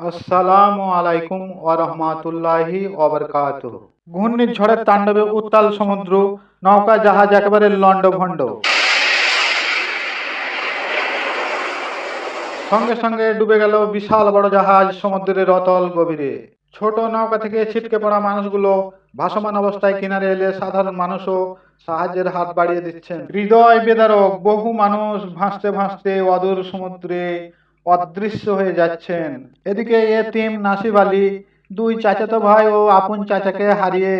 আসসালামু আলাইকুম ওয়া রাহমাতুল্লাহি ওয়া বারাকাতুহু ঘূর্ণিঝড়ের তাণ্ডবে উত্তাল সমুদ্র, নৌকা জাহাজ একেবারে লন্ডভন্ড সঙ্গে সঙ্গে ডুবে গেল বিশাল বড় জাহাজ সমুদ্রের অতল গভীরে। ছোট নৌকা থেকে ছিটকে পড়া মানুষগুলো ভাসমান অবস্থায় কিনারে এলে সাধারণ মানুষও সাহায্যের হাত বাড়িয়ে দিচ্ছেন। হৃদয় বেদারক বহু মানুষ ভাসতে ভাসতে অদূর সমুদ্রে অদৃশ্য হয়ে যাচ্ছেন। এদিকে এ এতিম নাসিব আলী, দুই চাচাতো ভাই ও আপন চাচাকে হারিয়ে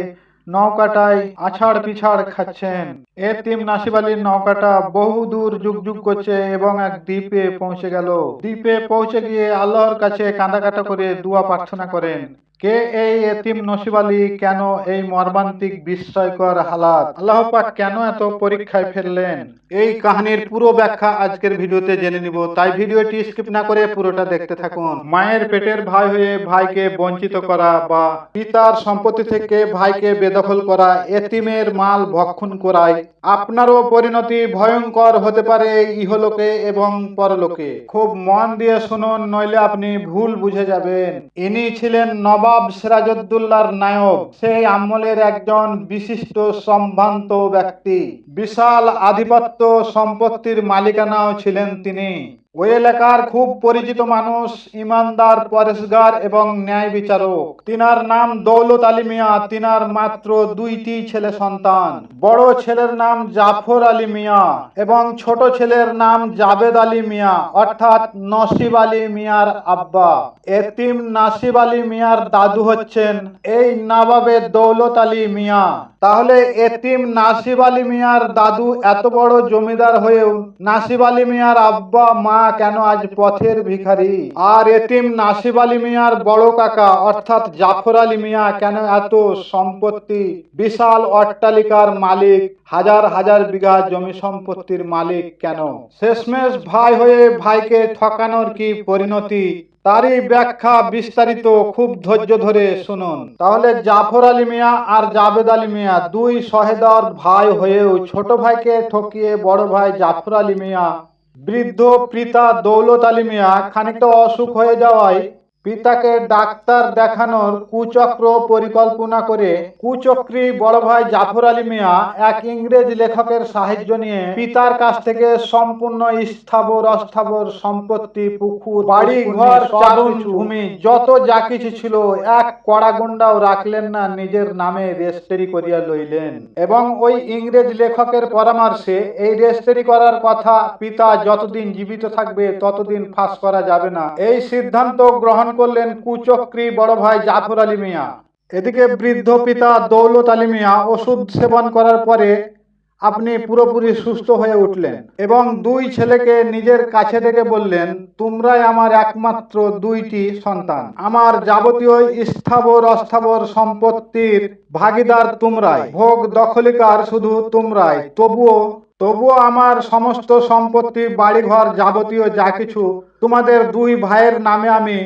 নৌকাটায় আছাড় পিছাড় খাচ্ছেন। এ এতিম নাসিব আলীর নৌকাটা বহু দূর যুগ যুগ করছে এবং এক দ্বীপে পৌঁছে গেল। দ্বীপে পৌঁছে গিয়ে আল্লাহর কাছে কাঁদাকাটা করে দুয়া প্রার্থনা করেন। কে এই এতিম নসিব আলী কেন এই মর্মান্তিক বিস্ময়কর হালাত? আল্লাহ পাক কেন এত পরীক্ষায় ফেললেন? এই কাহিনীর পুরো ব্যাখ্যা আজকের ভিডিওতে জেনে নিব। তাই ভিডিওটি স্কিপ না করে পুরোটা দেখতে থাকুন। মায়ের পেটের ভাই হয়ে ভাইকে বঞ্চিত করা বা পিতার সম্পত্তি থেকে ভাইকে বেদখল করা, এতিমের মাল ভক্ষণ করায় আপনারও পরিণতি ভয়ঙ্কর হতে পারে ইহলোকে এবং পরলোকে। খুব মন দিয়ে শুনুন, নইলে আপনি ভুল বুঝে যাবেন। ইনি ছিলেন নবাব সিরাজউদ্দৌলার নায়ক, সেই আমলের একজন বিশিষ্ট সম্ভ্রান্ত ব্যক্তি। বিশাল আধিপত্য সম্পত্তির মালিকানাও ছিলেন তিনি। ওই এলাকার খুব পরিচিত মানুষ, ইমানদার, পরেশগার এবং ন্যায় বিচারক। তিনার নাম দৌলত আলী মিয়া, তিনার মাত্র দুইটি ছেলে সন্তান। বড় ছেলের নাম জাফর আলী মিয়া এবং ছোট ছেলের নাম জাবেদ আলী মিয়া, অর্থাৎ নসিব আলী মিয়ার আব্বা। এতিম নাসিব আলী মিয়ার দাদু হচ্ছেন এই নবাবের দৌলত আলী মিয়া। তাহলে এতিম নাসিব আলী মিয়ার দাদু এত বড় জমিদার হয়েও নাসিব আলী মিয়ার আব্বা, মা কেন আজ পথের ভিখারি? আর এতিম নাসিব আলী মিয়ার বড় কাকা, অর্থাৎ জাফর আলী মিয়া, কেন এত সম্পত্তি? বিশাল অট্টালিকার মালিক, হাজার হাজার বিঘা জমি সম্পত্তির মালিক কেন? শেষমেশ ভাই হয়ে ভাইকে ঠকানোর কি পরিণতি? তারই ব্যাখ্যা বিস্তারিত খুব ধৈর্য ধরে শুনুন। তাহলে জাফর আলী মিয়া আর জাবেদ আলী মিয়া দুই সহেদার ভাই হয়েও ছোট ভাইকে ঠকিয়ে বড় ভাই জাফর আলী মিয়া বৃদ্ধ পিতা দৌলত আলী মিয়া খানিকটা অসুখ হয়ে যাওয়ায় পিতাকে ডাক্তার দেখানোর কুচক্র পরিকল্পনা করে কুচক্রী বড় ভাই জাফর আলী মিয়া এক ইংরেজ লেখকের সাহায্য নিয়ে পিতার কাছ থেকে সম্পূর্ণ স্থাবর অস্থাবর সম্পত্তি, পুকুর, বাড়ি, ঘর ভূমি, যত যা কিছু ছিল এক কড়া গুন্ডাও রাখলেন না, নিজের নামে রেজিস্ট্রি করিয়া লইলেন। এবং ওই ইংরেজ লেখকের পরামর্শে এই রেজিস্ট্রি করার কথা পিতা যতদিন জীবিত থাকবে, ততদিন ফাঁস করা যাবে না। এই সিদ্ধান্ত গ্রহণ করলেন কুচক্রী বড় ভাই জাফর আলী মিয়া। এদিকে বৃদ্ধ পিতা দৌলত আলী মিয়া ওষুধ সেবন করার পরে আপনি পুরোপুরি সুস্থ হয়ে উঠলেন এবং দুই ছেলেকে নিজের কাছে ডেকে বললেন, তোমরাই আমার একমাত্র দুইটি সন্তান। আমার যাবতীয় স্থাবর অস্থাবর সম্পত্তির ভাগিদার তোমরাই। ভোগ দখলিকার শুধু তোমরাই। তবুও তবুও আমার সমস্ত সম্পত্তি, বাড়িঘর যাবতীয় যা কিছু তোমাদের দুই ভাইয়ের নামে আমি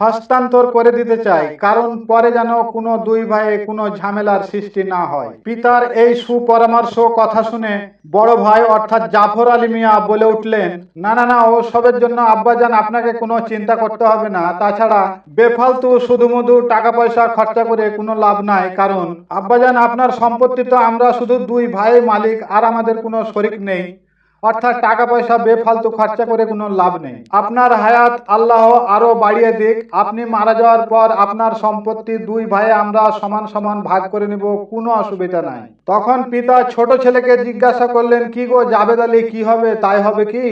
হস্তান্তর করে দিতে চাই, কারণ পরে যেন কোনো দুই ভাইয়ে কোনো ঝামেলার সৃষ্টি না হয়। পিতার এই সুপরামর্শ কথা শুনে বড় ভাই অর্থাৎ জাফর আলী মিয়া বলে উঠলেন, না না না ও সবের জন্য আব্বাজান আপনাকে কোনো চিন্তা করতে হবে না। তাছাড়া বেফালতু শুধুমধু টাকা পয়সা খরচা করে কোনো লাভ নাই, কারণ আব্বাজান আপনার সম্পত্তি তো আমরা শুধু দুই ভাই মালিক আর আমাদের কোনো শরিক নেই। অর্থাৎ টাকা পয়সা বেফালতু খরচা করে কোনো লাভ নেই। আপনার হায়াত আল্লাহ আরও বাড়িয়ে দিক। আপনি মারা যাওয়ার পর আপনার সম্পত্তি দুই ভাই আমরা সমান সমান ভাগ করে নিব, কোনো অসুবিধা নাই। তখন পিতা ছোট ছেলেকে জিজ্ঞাসা করলেন, কি গো, জাবেদ আলী, কি হবে? তাই হবে কি?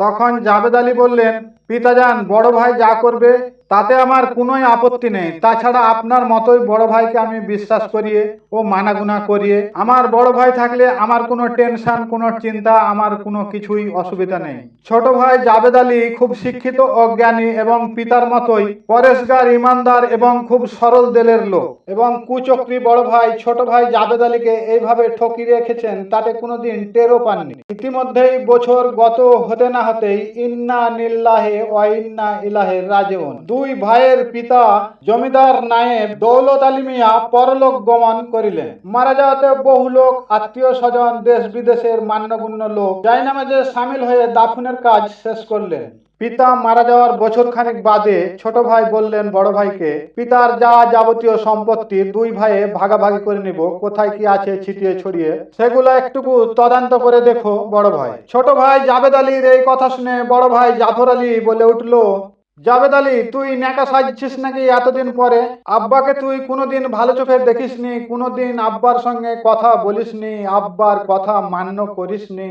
তখন জাবেদ আলী বললেন পিতাজান বড় ভাই যা করবে, তাতে আমার কোনোই আপত্তি নেই। তাছাড়া আপনার মতোই বড় ভাইকে আমি বিশ্বাস করিয়ে ও মানাগুনা করিয়ে, আমার বড় ভাই থাকলে আমার কোনো টেনশন, কোনো চিন্তা, আমার কোনো কিছুই অসুবিধা নেই। ছোট ভাই জাবেদ আলী খুব শিক্ষিত, অজ্ঞানী এবং পিতার মতোই পরেশগার, ইমানদার এবং খুব সরল দেলের লোক। এবং কুচক্রী বড় ভাই, ছোট ভাই জাবেদ আলীকে এইভাবে ঠকি রেখেছেন, তাতে কোনোদিন টেরও পাননি। ইতিমধ্যেই বছর গত হতে না হতেই, ইন্না নিল্লাহে ওয়া ইন্না ইলাহে রাজিউন। দুই ভাইয়ের পিতা জমিদার নায়েব দৌলত আলী মিয়া পরলোক গমন করিলেন। মারা যাওয়াতে বহু লোক, আত্মীয় স্বজন, দেশ বিদেশের মান্যগুণ্য লোক জায়নামাজে নামাজে সামিল হয়ে দাফনের কাজ শেষ করলেন। পিতা মারা যাওয়ার বছর খানিক বাদে ছোট ভাই বললেন, বড় ভাইকে, পিতার যা যাবতীয় সম্পত্তি দুই ভাইয়ে ভাগাভাগি করে নিব, কোথায় কি আছে ছিটিয়ে ছড়িয়ে, সেগুলো একটুকু তদন্ত করে দেখো, বড় ভাই। ছোট ভাই জাবেদ আলীর এই কথা শুনে বড় ভাই জাফর আলী বলে উঠল জাবেদ আলী, তুই ন্যাকা সাজছিস নাকি এতদিন পরে? আব্বাকে তুই কোনোদিন ভালো চোখে দেখিসনি, কোনোদিন আব্বার সঙ্গে কথা বলিসনি, আব্বার কথা মান্য করিসনি।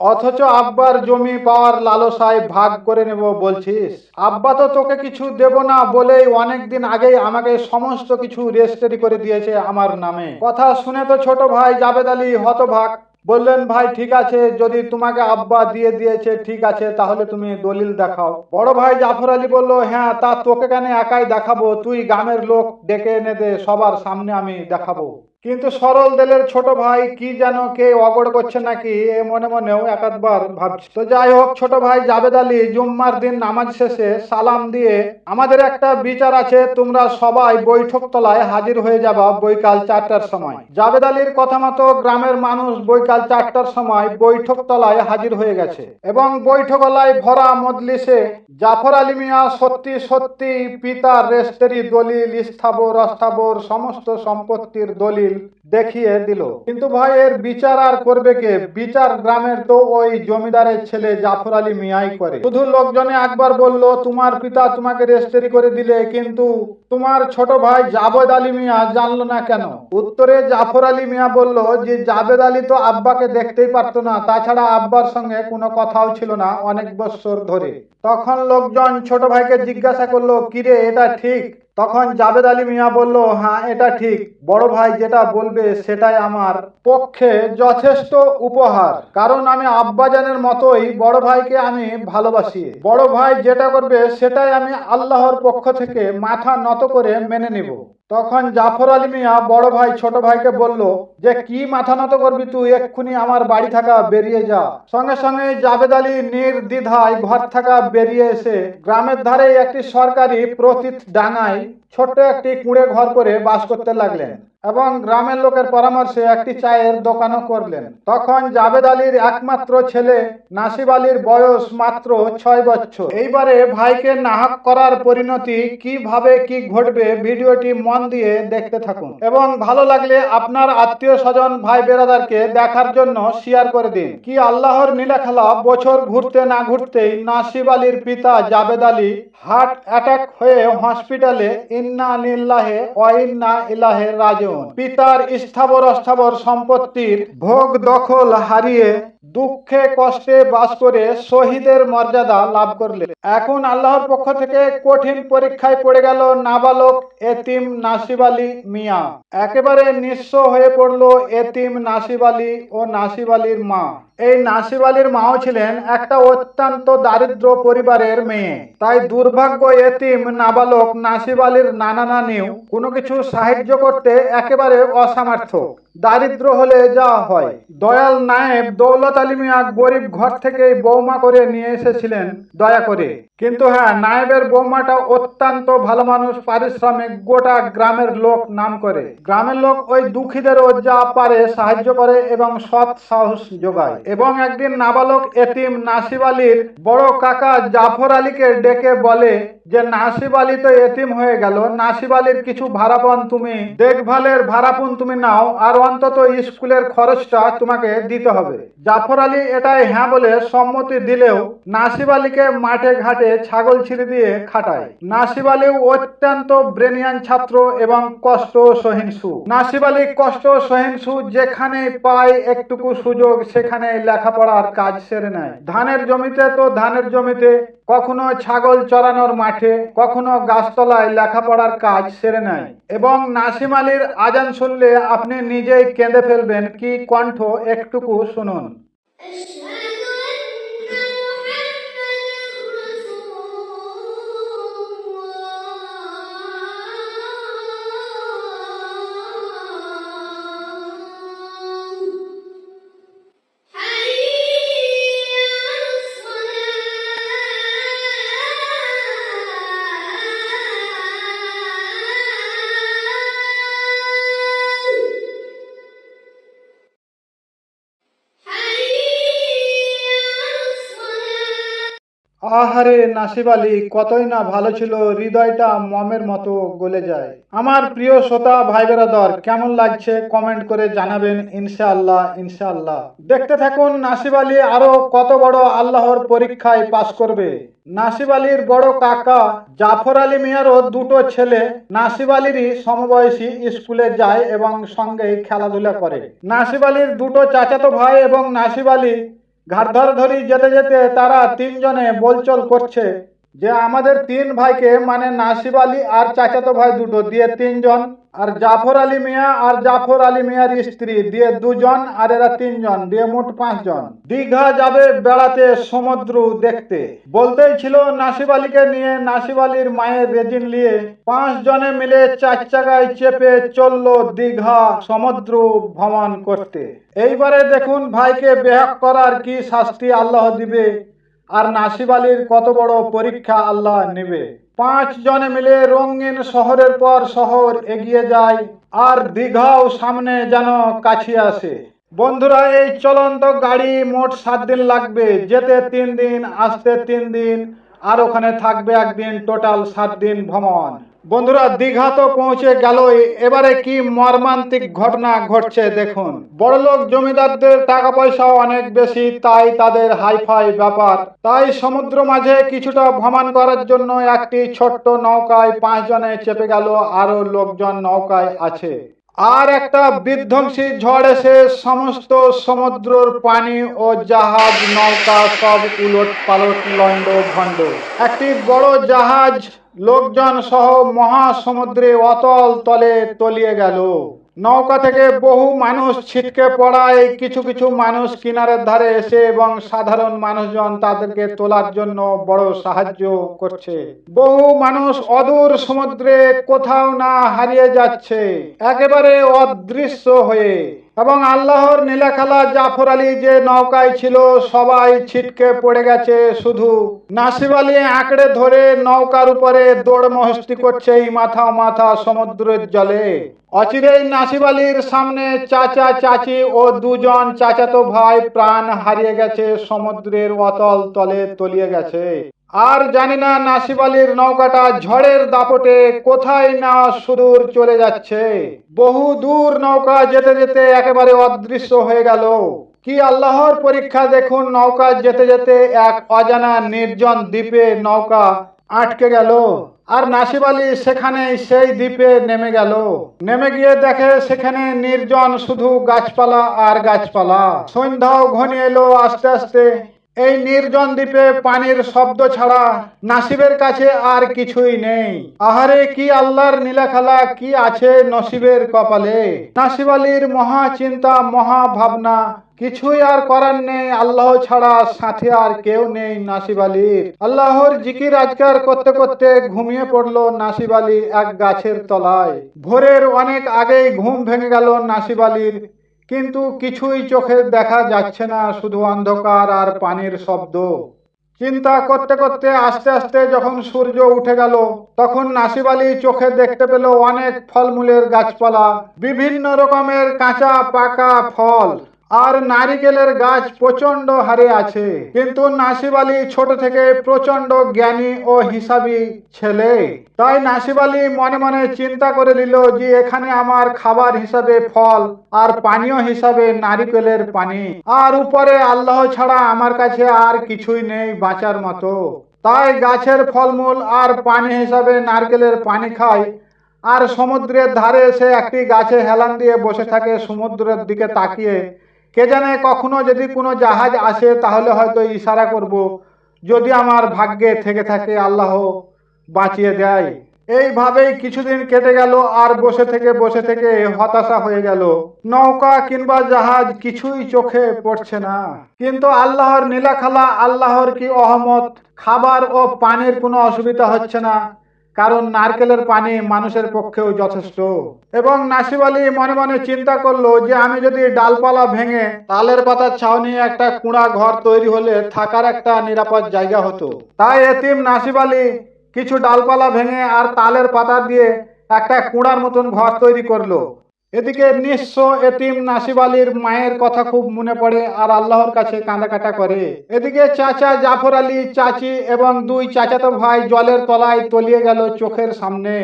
অথচ আব্বার জমি পাওয়ার লালসায় ভাগ করে নেব বলছিস। আব্বা তো তোকে কিছু দেব না বলেই অনেকদিন আগেই আমাকে সমস্ত কিছু রেজিস্ট্রি করে দিয়েছে আমার নামে। কথা শুনে তো ছোট ভাই জাবেদ আলী হতভাগ। বললেন, ভাই, ঠিক আছে, যদি তোমাকে আব্বা দিয়ে দিয়েছে, ঠিক আছে, তাহলে তুমি দলিল দেখাও। বড় ভাই জাফর আলী বলল হ্যাঁ তা তোকে কেন একাই দেখাবো? তুই গ্রামের লোক ডেকে এনে দে, সবার সামনে আমি দেখাবো। কিন্তু সরল দেলের ছোট ভাই কি যেন কে অগড় করছে নাকি, এ মনে মনেও একাধবার ভাবছে। তো যাই হোক, ছোট ভাই জাবেদ আলী জুম্মার দিন নামাজ শেষে সালাম দিয়ে, আমাদের একটা বিচার আছে, তোমরা সবাই বৈঠক তলায় হাজির হয়ে যাবা বৈকাল চারটার সময়। জাবেদ আলীর কথা মতো গ্রামের মানুষ বৈকাল চারটার সময় বৈঠক তলায় হাজির হয়ে গেছে এবং বৈঠকলায় ভরা মজলিসে জাফর আলী মিয়া সত্যি সত্যি পিতার রেস্টেরি দলিল, স্থাবর, অস্থাবর, সমস্ত সম্পত্তির দলিল দেখিয়ে দিল। কিন্তু ভাই, এর বিচার আর করবে কে? বিচার গ্রামের তো ওই জমিদারের ছেলে জাফর আলী মিয়াই করে। শুধু লোকজনে একবার বলল, তোমার পিতা তোমাকে রেজিস্ট্রি করে দিলে, কিন্তু তোমার ছোট ভাই জাবেদ আলী মিয়া জানলো না কেন? উত্তরে জাফর আলী মিয়া বলল, যে জাবেদ আলী তো আব্বাকে দেখতেই পারতো না, তাছাড়া আব্বার সঙ্গে কোনো কথাও ছিল না অনেক বছর ধরে। তখন লোকজন ছোট ভাইকে জিজ্ঞাসা করল কিরে এটা ঠিক? তখন জাবেদ আলী মিয়া বলল হ্যাঁ এটা ঠিক। বড় ভাই যেটা বলবে সেটাই আমার পক্ষে যথেষ্ট উপহার। কারণ আমি আব্বাজানের মতোই বড় ভাইকে আমি ভালোবাসি। বড় ভাই যেটা করবে সেটাই আমি আল্লাহর পক্ষ থেকে মাথা নত করে মেনে নিব। তখন জাফর আলী মিয়া বড় ভাই, ছোট ভাইকে বলল, যে কি মাথা নত করবি তুই? এক্ষুনি আমার বাড়ি থাকা বেরিয়ে যা। সঙ্গে সঙ্গে জাবেদ আলী নির্দ্বিধায় ঘর থাকা বেরিয়ে এসে গ্রামের ধারে একটি সরকারি প্রতীত ডাঙায় ছোট্ট একটি কুঁড়ে ঘর করে বাস করতে লাগলেন এবং গ্রামের লোকের পরামর্শে একটি চায়ের দোকানও করলেন। তখন জাবেদ আলীর একমাত্র ছেলে নাসিব আলীর বয়স মাত্র ছয় বছর। এইবারে ভাইকে নাহক করার পরিণতি কীভাবে কি ঘটবে ভিডিওটি মন দিয়ে দেখতে থাকুন। এবং ভালো লাগলে আপনার আত্মীয় স্বজন, ভাই বেরাদারকে দেখার জন্য শেয়ার করে দিন। কি আল্লাহর নীলা খেলা বছর ঘুরতে না ঘুরতেই নাসিব আলীর পিতা জাবেদ আলী হার্ট অ্যাটাক হয়ে হসপিটালে পিতার স্থাবর অস্থাবর সম্পত্তির ভোগ দখল হারিয়ে দুঃখে কষ্টে বাস করে শহীদের মর্যাদা লাভ এখন আল্লাহর পক্ষ থেকে কঠিন পরীক্ষায় পড়ে গেল নাবালক এতিম নাসিব আলী মিয়া। একেবারে নিঃস্ব হয়ে পড়ল এতিম নাসিব আলী ও নাসিব আলীর মা। এই নাসিব আলীর মাও ছিলেন একটা অত্যন্ত দারিদ্র পরিবারের মেয়ে। তাই দুর্ভাগ্য এতিম নাবালক নাসিব আলীর নানা নানিও কোনো কিছু সাহায্য করতে একেবারে অসামর্থ্য। দারিদ্র হলে যা হয়। দয়াল নায়েব দৌলত আলী মিয়া গরিব ঘর থেকে বৌমা করে নিয়ে এসেছিলেন, দয়া করে। কিন্তু হ্যাঁ নায়েবের বৌমাটা অত্যন্ত ভালো মানুষ, পারিশ্রমিক, গোটা গ্রামের লোক নাম করে। গ্রামের লোক ওই দুঃখীদেরও যা পারে সাহায্য করে এবং সৎ সাহস যোগায়। এবং একদিন নাবালক এতিম নাসিব আলীর বড় কাকা জাফর আলীকে ডেকে বলে যে, নাসিব আলী তো এতিম হয়ে গেল। নাসিব আলীর কিছু ভাড়াপন তুমি, দেখভালের ভাড়াপন তুমি নাও, আর অন্তত স্কুলের খরচটা তোমাকে দিতে হবে। জাফর আলী এটাই হ্যাঁ বলে সম্মতি দিলেও নাসিব আলীকে মাঠে ঘাটে ছাগল ছিঁড়ে দিয়ে খাটায়। নাসিব আলী অত্যন্ত ব্রেনিয়ান ছাত্র এবং কষ্ট সহিংসু। নাসিব আলী কষ্ট সহিংসু যেখানে পায় একটুকু সুযোগ সেখানে লেখাপড়ার কাজ সেরে নেয়। ধানের জমিতে তো ধানের জমিতে কখনো ছাগল চড়ানোর মাঠে, কখনো গাছতলায় লেখাপড়ার কাজ সেরে নেয়। এবং নাসিম আলীর আজান শুনলে আপনি নিজেই কেঁদে ফেলবেন কি কণ্ঠ একটুকু শুনুন। আহারে নাসিব আলী, কতই না ভালো ছিল, হৃদয়টা মমের মতো গলে যায়। আমার প্রিয় শ্রোতা ভাই বেরাদর কেমন লাগছে কমেন্ট করে জানাবেন ইনশাআল্লাহ ইনশাআল্লাহ। দেখতে থাকুন, নাসিব আলী আরও কত বড় আল্লাহর পরীক্ষায় পাশ করবে। নাসিব আলীর বড় কাকা জাফর আলী মিয়ারও দুটো ছেলে। নাসিব আলীরই সমবয়সী স্কুলে যায় এবং সঙ্গে খেলাধুলা করে। নাসিব আলীর দুটো চাচাতো ভাই এবং নাসিব আলী ঘাট ধরে ধরি যেতে যেতে তারা তিনজনে বলচল করছে। যে আমাদের তিন ভাইকে মানে নাসিব আলী আর চাচাতো ভাই দুটো, দিয়ে তিনজন, আর জাফর আলী মিয়া আর জাফর আলী মিয়ার স্ত্রী, দিয়ে দুজন, আর এরা তিনজন, দিয়ে মোট পাঁচজন। দীঘা যাবে বেড়াতে সমুদ্র দেখতে। বলতেই ছিল নাসিব আলীকে নিয়ে, নাসিব আলীর মায়ের রেজিন নিয়ে পাঁচ জনে মিলে চার চাকায় চেপে চলল দীঘা সমুদ্র ভ্রমণ করতে। এইবারে দেখুন ভাইকে বেহাক করার কি শাস্তি আল্লাহ দিবে। আর নাসিব আলীর কত বড় পরীক্ষা আল্লাহ নেবে। পাঁচ জনে মিলে রঙিন শহরের পর শহর এগিয়ে যায়, আর দীঘাও সামনে যেন কাছে আসে। বন্ধুরা, এই চলন্ত গাড়ি মোট সাত দিন লাগবে। যেতে তিন দিন, আসতে তিন দিন, আর ওখানে থাকবে একদিন টোটাল সাত দিন ভ্রমণ। বন্ধুরা দীঘা তো পৌঁছে গেল। এবারে কি মর্মান্তিক ঘটনা ঘটছে দেখুন। বড়লোক জমিদারদের টাকা পয়সা অনেক বেশি, তাই তাদের হাইফাই ব্যাপার। তাই সমুদ্র মাঝে কিছুটা ভ্রমণ করার জন্য একটি ছোট্ট নৌকায় পাঁচজনে চেপে গেল আরও লোকজন নৌকায় আছে। আর একটা বিধ্বংসী ঝড় এসে সমস্ত সমুদ্রর পানি ও জাহাজ, নৌকা সব উলট পালট, লন্ড ভণ্ড। একটি বড় জাহাজ লোকজন সহ মহাসমুদ্রে অতল তলে তলিয়ে গেল। নৌকা থেকে বহু মানুষ ছিটকে পড়ায় কিছু কিছু মানুষ কিনারের ধারে এসে এবং সাধারণ মানুষজন তাদেরকে তোলার জন্য বড় সাহায্য করছে। বহু মানুষ অদূর সমুদ্রে কোথাও না হারিয়ে যাচ্ছে, একেবারে অদৃশ্য হয়ে। এবং আল্লাহর নীলাখালা জাফর আলী যে নৌকায় ছিল, সবাই ছিটকে পড়ে গেছে শুধু। নাসিব আলী আঁকড়ে ধরে নৌকার উপরে দৌড় মহস্তি করছে এই মাথা মাথা সমুদ্রের জলে। অচিরেই নাসিব আলীর সামনে চাচা, চাচি ও দুজন চাচাতো ভাই প্রাণ হারিয়ে গেছে, সমুদ্রের অতল তলে তলিয়ে গেছে। আর জানি না নাসিব আলীর নৌকাটা ঝড়ের দাপটে কোথায় না সুদূর চলে যাচ্ছে। বহু দূর নৌকা যেতে যেতে একেবারে অদৃশ্য হয়ে গেল। কি আল্লাহর পরীক্ষা দেখুন, নৌকা যেতে যেতে এক অজানা নির্জন দ্বীপে নৌকা আটকে গেল। আর নাসিব আলী সেখানে সেই দ্বীপে নেমে গেল। নেমে গিয়ে দেখে সেখানে নির্জন শুধু গাছপালা আর গাছপালা। সন্ধ্যাও ঘনিয়ে এলো আস্তে আস্তে। এই নির্জন দ্বীপে পানির শব্দ ছাড়া নাসিবের কাছে আর কিছুই নেই। আহারে, কি আল্লাহর নীলাখালা, কি আছে নসিবের কপালে? নাসিব আলীর মহা চিন্তা, মহা ভাবনা, কিছুই আর করার নেই। আল্লাহ ছাড়া সাথে আর কেউ নেই নাসিব আলীর। আল্লাহর জিকির আজকার করতে করতে ঘুমিয়ে পড়ল নাসিব আলী এক গাছের তলায়। ভোরের অনেক আগেই ঘুম ভেঙে গেল নাসিব আলীর। কিন্তু কিছুই চোখে দেখা যাচ্ছে না, শুধু অন্ধকার আর পানির শব্দ। চিন্তা করতে করতে আস্তে আস্তে যখন সূর্য উঠে গেল, তখন নাসিব আলী চোখে দেখতে পেল অনেক ফলমূলের গাছপালা, বিভিন্ন রকমের কাঁচা পাকা ফল। আর নারিকেলের গাছ প্রচণ্ড হারে আছে। কিন্তু নাসিব আলী ছোট থেকে প্রচণ্ড জ্ঞানী ও হিসাবী ছেলে। তাই নাসিব আলী মনে মনে চিন্তা করে নিল যে এখানে আমার খাবার হিসাবে ফল আর পানীয় হিসাবে নারিকেলের পানি। আর উপরে আল্লাহ ছাড়া আমার কাছে আর কিছুই নেই বাঁচার মতো। তাই গাছের ফলমূল আর পানি হিসাবে নারকেলের পানি খায়। আর সমুদ্রের ধারে এসে একটি গাছে হেলান দিয়ে বসে থাকে, সমুদ্রের দিকে তাকিয়ে কে জানে কখনো যদি কোনো জাহাজ আসে, তাহলে হয়তো ইশারা করব, যদি আমার ভাগ্যে থেকে থাকে আল্লাহ, বাঁচিয়ে দেয়। এইভাবেই কিছুদিন কেটে গেল আর বসে থেকে বসে থেকে হতাশা হয়ে গেল। নৌকা কিংবা জাহাজ কিছুই চোখে পড়ছে না। কিন্তু আল্লাহর নীলাখালা, আল্লাহর কি অহমত? খাবার ও পানির কোনো অসুবিধা হচ্ছে না। কারণ নারকেলের পানি মানুষের পক্ষেও যথেষ্ট। এবং নাসিব আলী মনে মনে চিন্তা করল যে আমি যদি ডালপালা ভেঙে তালের পাতার ছাউনি একটা কুড়া ঘর তৈরি হলে থাকার একটা নিরাপদ জায়গা হতো। তাই এতিম নাসিব আলী কিছু ডালপালা ভেঙে আর তালের পাতা দিয়ে একটা কুড়ার মতন ঘর তৈরি করল। এদিকে নিঃস্ব এতিম নাসিব আলীর মায়ের কথা খুব মনে পড়ে আর আল্লাহর কাছে কাঁদাকাটা করে। এদিকে চাচা জাফর আলী চাচি এবং দুই চাচাতো ভাই জলের তলায় তলিয়ে গেল চোখের সামনে।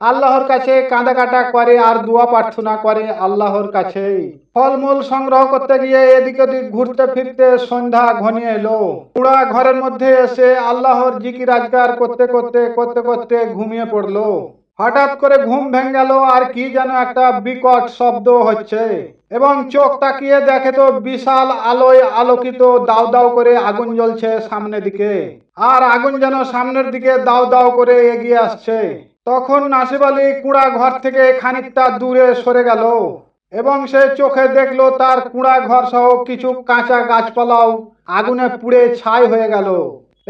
আল্লাহর কাছে কাঁদাকাটা করে আর দোয়া প্রার্থনা করে আল্লাহর কাছে ফলমূল সংগ্রহ করতে গিয়ে এদিক ওদিক ঘুরতে ফিরতে সন্ধ্যা ঘনিয়ে এলো। পুরা ঘরের মধ্যে এসে আল্লাহর জিকির আজগার করতে করতে করতে করতে ঘুমিয়ে পড়ল। হঠাৎ করে ঘুম ভেঙে গেল, আর কি যেন একটা বিকট শব্দ হচ্ছে। এবং চোখ তাকিয়ে দেখে তো বিশাল আলোয় আলোকিত দাও দাও করে আগুন জ্বলছে সামনের দিকে। আর আগুন যেন সামনের দিকে দাও দাও করে এগিয়ে আসছে। তখন নাসিব আলী কুড়া ঘর থেকে খানিকটা দূরে সরে গেল এবং সে চোখে দেখল তার কুড়া ঘর সহ কিছু কাঁচা গাছপালাও আগুনে পুড়ে ছাই হয়ে গেল।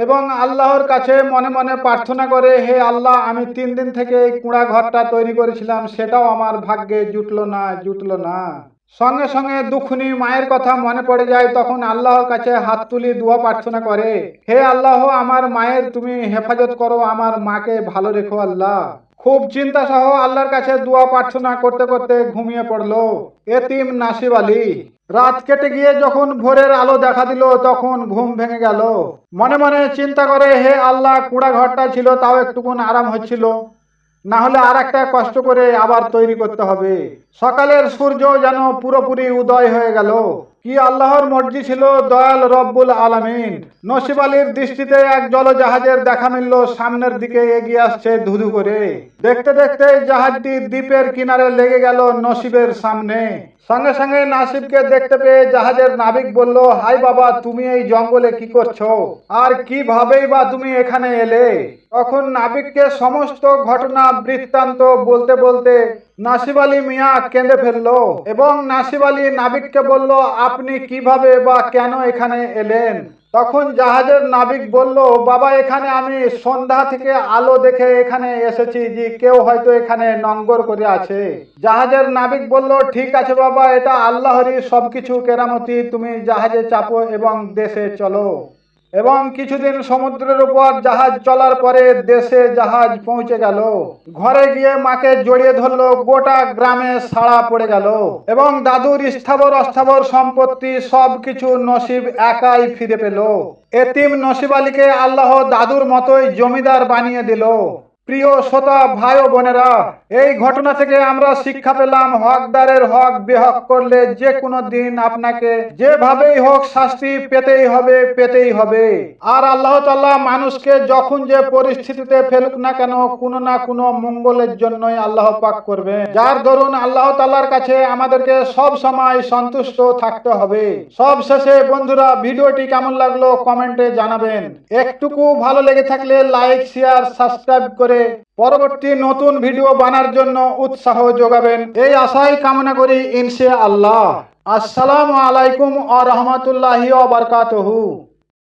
এবং আল্লাহর কাছে মনে মনে প্রার্থনা করে, হে আল্লাহ, আমি তিন দিন থেকে এই কুড়া ঘরটা তৈরি করেছিলাম, সেটাও আমার ভাগ্যে জুটলো না জুটলো না। সঙ্গে সঙ্গে দুখুনি মায়ের কথা মনে পড়ে যায়, তখন আল্লাহর কাছে হাত তুলি দোয়া প্রার্থনা করে, হে আল্লাহ, আমার মায়ের তুমি হেফাজত করো, আমার মাকে ভালো রেখো আল্লাহ। খুব চিন্তা সহ আল্লাহর কাছে দোয়া প্রার্থনা করতে করতে ঘুমিয়ে পড়ল। এতিম নাসিব আলী রাত কেটে গিয়ে যখন ভোরের আলো দেখা দিল, তখন ঘুম ভেঙে গেল। মনে মনে চিন্তা করে, হে আল্লাহ কুড়া ঘরটা ছিল, তাও একটুকুন আরাম হচ্ছিল। না হলে আর একটা কষ্ট করে আবার তৈরি করতে হবে। সকালের সূর্য যেন পুরোপুরি উদয় হয়ে গেল। কি আল্লাহর মর্জি ছিল? দয়াল রব্বুল আলামিন। নসিব আলীর দৃষ্টিতে এক জলজাহাজের দেখা মিলল, সামনের দিকে এগিয়ে আসছে ধুধু করে। দেখতে দেখতে জাহাজটি দ্বীপের কিনারে লেগে গেল নসিবের সামনে। সঙ্গে সঙ্গে নাসিবকে দেখতে পেয়ে জাহাজের নাবিক বলল, হাই বাবা, তুমি এই জঙ্গলে কি করছ? আর কিভাবেই বা তুমি এখানে এলে? তখন নাবিককে সমস্ত ঘটনা বৃত্তান্ত বলতে বলতে নাসিব আলী মিয়া কেঁদে ফেলল এবং নাসিব আলী নাবিককে বলল, আপনি কীভাবে বা কেন এখানে এলেন? তখন জাহাজের নাবিক বলল, বাবা, এখানে আমি সন্ধ্যা থেকে আলো দেখে এখানে এসেছি যে কেউ হয়তো এখানে নঙ্গর করে আছে। জাহাজের নাবিক বলল, ঠিক আছে বাবা, এটা আল্লাহরই সবকিছু কেরামতি। তুমি জাহাজে চাপো এবং দেশে চলো। এবং কিছুদিন সমুদ্রের উপর জাহাজ চলার পরে দেশে জাহাজ পৌঁছে গেল। ঘরে গিয়ে মাকে জড়িয়ে ধরলো, গোটা গ্রামে সাড়া পড়ে গেল এবং দাদুর স্থাবর অস্থাবর সম্পত্তি সব কিছু নসিব একাই ফিরে পেল। এতিম নসিব আলীকে আল্লাহ দাদুর মতোই জমিদার বানিয়ে দিল। প্রিয় শ্রোতা ভাই ও বোনেরা, এই ঘটনা থেকে আমরা শিক্ষা পেলাম হকদারের হক বেহক করলে যে কোনো দিন আপনাকে যেভাবেই হোক শাস্তি পেতেই হবে পেতেই হবে। আর আল্লাহ তাল্লাহ মানুষকে যখন যে পরিস্থিতিতে ফেলুক না কেন, কোনো না কোনো মঙ্গলের জন্যই আল্লাহ পাক করবে যার দরুন আল্লাহ তাল্লাহর কাছে আমাদেরকে সব সময় সন্তুষ্ট থাকতে হবে। সব শেষে বন্ধুরা, ভিডিওটি কেমন লাগল কমেন্টে জানাবেন। একটুকু ভালো লেগে থাকলে লাইক, শেয়ার, সাবস্ক্রাইব পরবর্তী নতুন ভিডিও বানার জন্য উৎসাহ যোগাবেন। এই আশাই কামনা করি ইনশে আল্লাহ আসসালামু আলাইকুম আ রহমতুল্লাহি বারকাতহু।